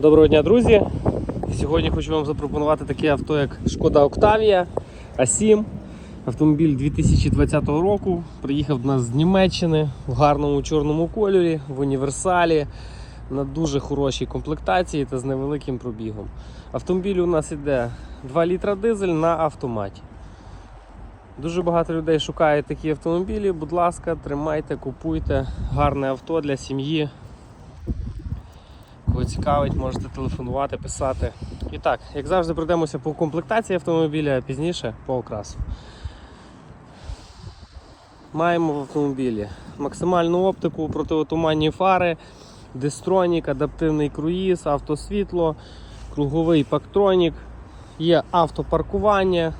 Доброго дня, друзі! Сьогодні хочу вам запропонувати таке авто, як Шкода Октавія А7. Автомобіль 2020 року. Приїхав до нас з Німеччини в гарному чорному кольорі, в універсалі, на дуже хорошій комплектації та з невеликим пробігом. Автомобіль у нас іде 2 літра дизель на автоматі. Дуже багато людей шукають такі автомобілі. Будь ласка, тримайте, купуйте гарне авто для сім'ї. Кого цікавить, можете телефонувати, писати. І так, як завжди, пройдемося по комплектації автомобіля, а пізніше по окрасу. Маємо в автомобілі максимальну оптику, противотуманні фари, дистронік, адаптивний круїз, автосвітло, круговий пактронік, є автопаркування.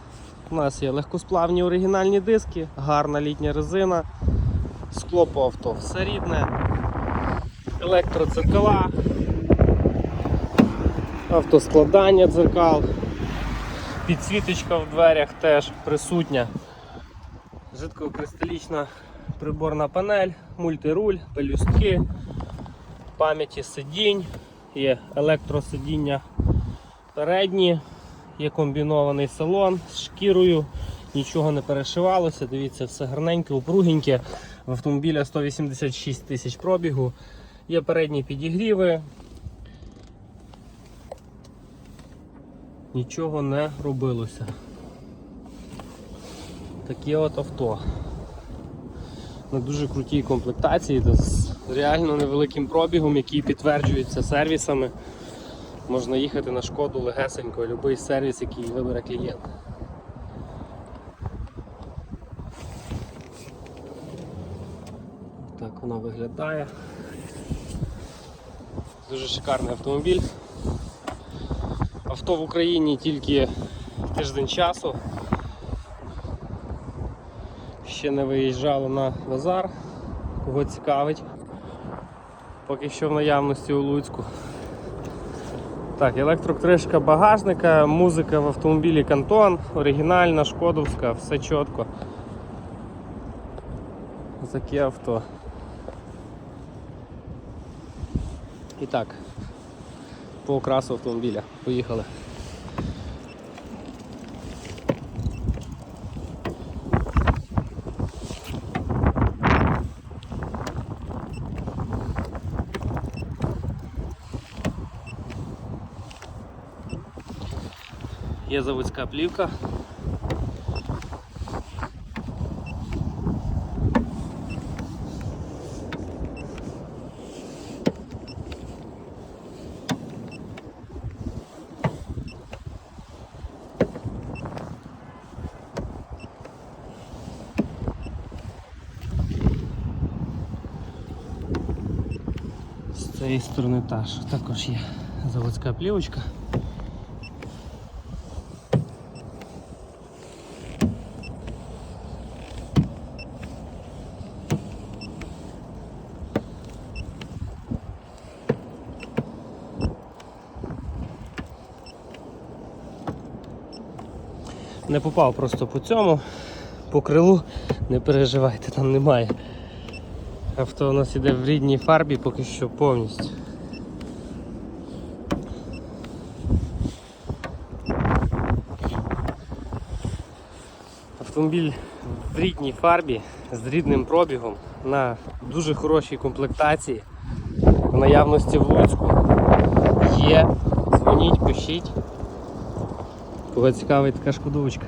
У нас є легкосплавні оригінальні диски, гарна літня резина, скло по авто все рідне, електродзеркала, автоскладання дзеркал, підсвіточка в дверях теж присутня, жидкокристалічна приборна панель, мультируль, пелюстки, пам'яті сидінь, є електросидіння передні, є комбінований салон з шкірою, нічого не перешивалося, дивіться, все гарненьке, упругеньке. В автомобіля 186 тисяч пробігу, є передні підігріви, нічого не робилося. Таке от авто. На дуже крутій комплектації з реально невеликим пробігом, який підтверджується сервісами. Можна їхати на шкоду легесенько, будь-який сервіс, який вибере клієнт. Так вона виглядає. Дуже шикарний автомобіль. Авто в Україні тільки тиждень часу. Ще не виїжджало на базар, кого цікавить. Поки що в наявності у Луцьку. Так, електрокришка багажника, музика в автомобілі Кантон, оригінальна, шкодовська, все чітко. Таке авто. І так, по окрасу автомобіля. Поїхали. Є заводська плівка. Цієї сторони також є заводська плівочка. Не попав просто по цьому, по крилу, не переживайте, там немає. Авто у нас іде в рідній фарбі поки що повністю. Автомобіль в рідній фарбі з рідним пробігом на дуже хорошій комплектації. В наявності в Луцьку є. Дзвоніть, пишіть. Кого цікавить така шкодовочка.